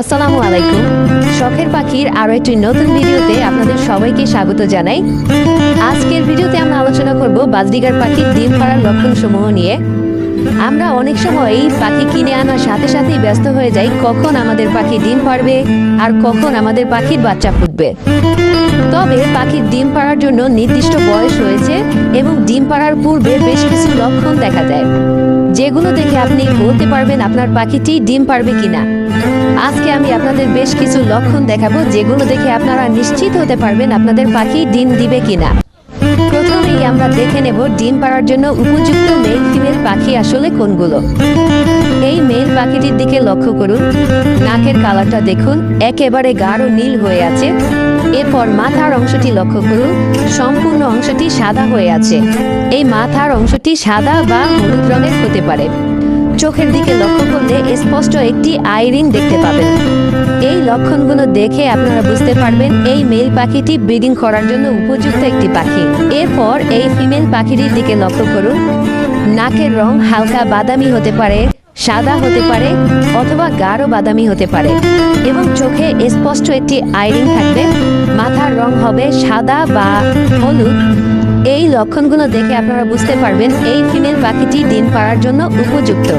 আসসালামু আলাইকুম। শখের পাখির আরও একটি নতুন ভিডিওতে আপনাদের সবাইকে স্বাগত জানাই। আজকের ভিডিওতে আমরা আলোচনা করব বাজরিগার পাখির ডিম পাড়ার লক্ষণসমূহ নিয়ে। আমরা অনেক সময় পাখি কিনে আনার সাথে সাথেই ব্যস্ত হয়ে যাই, কখন আমাদের পাখি ডিম পারবে আর কখন আমাদের পাখির বাচ্চা ফুটবে। তবে পাখির ডিম পাড়ার জন্য নির্দিষ্ট বয়স রয়েছে এবং ডিম পাড়ার পূর্বে বেশ কিছু লক্ষণ দেখা যায় যেগুলো দেখে আপনি বলতে পারবেন আপনার পাখিটি ডিম পারবে কিনা। আজকে আমি আপনাদের বেশ কিছু লক্ষণ দেখাবো যেগুলো দেখে আপনারা নিশ্চিত হতে পারবেন আপনাদের পাখি ডিম দিবে কিনা। প্রথমেই আমরা দেখে নেব ডিম পাড়ার জন্য উপযুক্ত মেল ফিমেল পাখি আসলে কোনগুলো। এই মেল পাখিটির দিকে লক্ষ্য করুন। নাকের কালারটা দেখুন, একেবারে গাঢ় নীল হয়ে আছে। এরপর মাথার অংশটি লক্ষ্য করুন, সম্পূর্ণ অংশটি সাদা হয়ে আছে। এই মাথার অংশটি সাদা বা হলুদ রঙের হতে পারে। চোখের দিকে লক্ষ্য করলে স্পষ্ট একটি আইরিং দেখতে পাবেন। এই লক্ষণগুলো দেখে আপনারা বুঝতে পারবেন এই মেল পাখিটি ব্রিডিং করার জন্য উপযুক্ত একটি পাখি। এরপর এই ফিমেল পাখিটির দিকে লক্ষ্য করুন। নাকের রং হালকা বাদামি হতে পারে, সাদা হতে পারে অথবা গাঢ় বাদামি হতে পারে এবং চোখে স্পষ্ট একটি আইরিং থাকবে। মাথার রং হবে সাদা বা হলুদ। এই লক্ষণগুলো দেখে আপনারা বুঝতে পারবেন এই ফিমেল পাখিটি ডিম পাড়ার জন্য উপযুক্ত।